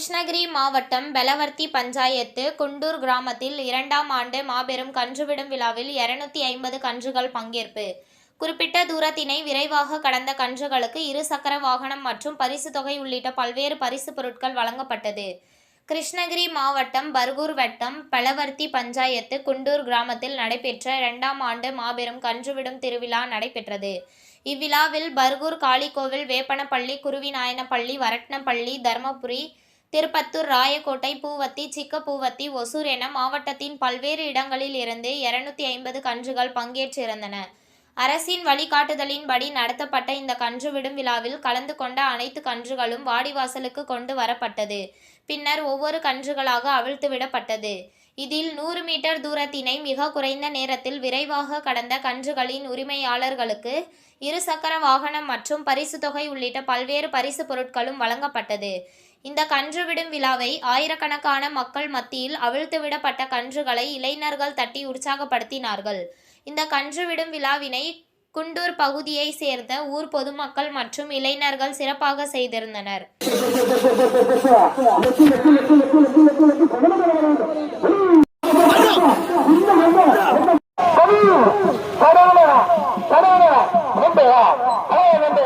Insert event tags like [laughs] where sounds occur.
கிருஷ்ணகிரி மாவட்டம் பெலவர்த்தி பஞ்சாயத்து குண்டூர் கிராமத்தில் இரண்டாம் ஆண்டு மாபெரும் கன்றுவிடும் விழாவில் இருநூத்தி ஐம்பது கன்றுகள் பங்கேற்பு. குறிப்பிட்ட தூரத்தினை விரைவாக கடந்த கன்றுகளுக்கு இரு சக்கர வாகனம் மற்றும் பரிசு தொகை உள்ளிட்ட பல்வேறு பரிசு பொருட்கள் வழங்கப்பட்டது. கிருஷ்ணகிரி மாவட்டம் பர்கூர் வட்டம் பெலவர்த்தி பஞ்சாயத்து குண்டூர் கிராமத்தில் நடைபெற்ற இரண்டாம் ஆண்டு மாபெரும் கன்றுவிடும் திருவிழா நடைபெற்றது. இவ்விழாவில் பர்கூர் காளிகோவில் வேப்பனப்பள்ளி குருவிநாயனப்பள்ளி வரட்னப்பள்ளி தர்மபுரி திருப்பத்தூர் ராயக்கோட்டை பூவத்தி சிக்கப்பூவத்தி ஒசூர் என மாவட்டத்தின் பல்வேறு இடங்களில் இருந்து இருநூத்தி ஐம்பது கன்றுகள் பங்கேற்றிருந்தன. அரசின் வழிகாட்டுதலின்படி நடத்தப்பட்ட இந்த கன்று விடும் விழாவில் கலந்து கொண்ட அனைத்து கன்றுகளும் வாடிவாசலுக்கு கொண்டு வரப்பட்டது. பின்னர் ஒவ்வொரு கன்றுகளாக அவிழ்த்து விடப்பட்டது இதில் நூறு மீட்டர் தூரத்தினை மிக குறைந்த நேரத்தில் விரைவாக கடந்த கன்றுகளின் உரிமையாளர்களுக்கு இருசக்கர வாகனம் மற்றும் பரிசு தொகை உள்ளிட்ட பல்வேறு பரிசு பொருட்களும் வழங்கப்பட்டது. இந்த கன்று விடும் விழாவை ஆயிரக்கணக்கான மக்கள் மத்தியில் அவிழ்த்துவிடப்பட்ட கன்றுகளை இளைஞர்கள் தட்டி உற்சாகப்படுத்தினார்கள். இந்த கன்று விடும் விழாவினை குண்டூர் பகுதியை சேர்ந்த ஊர் பொதுமக்கள் மற்றும் இளைஞர்கள் சிறப்பாக செய்திருந்தனர். [laughs] [laughs]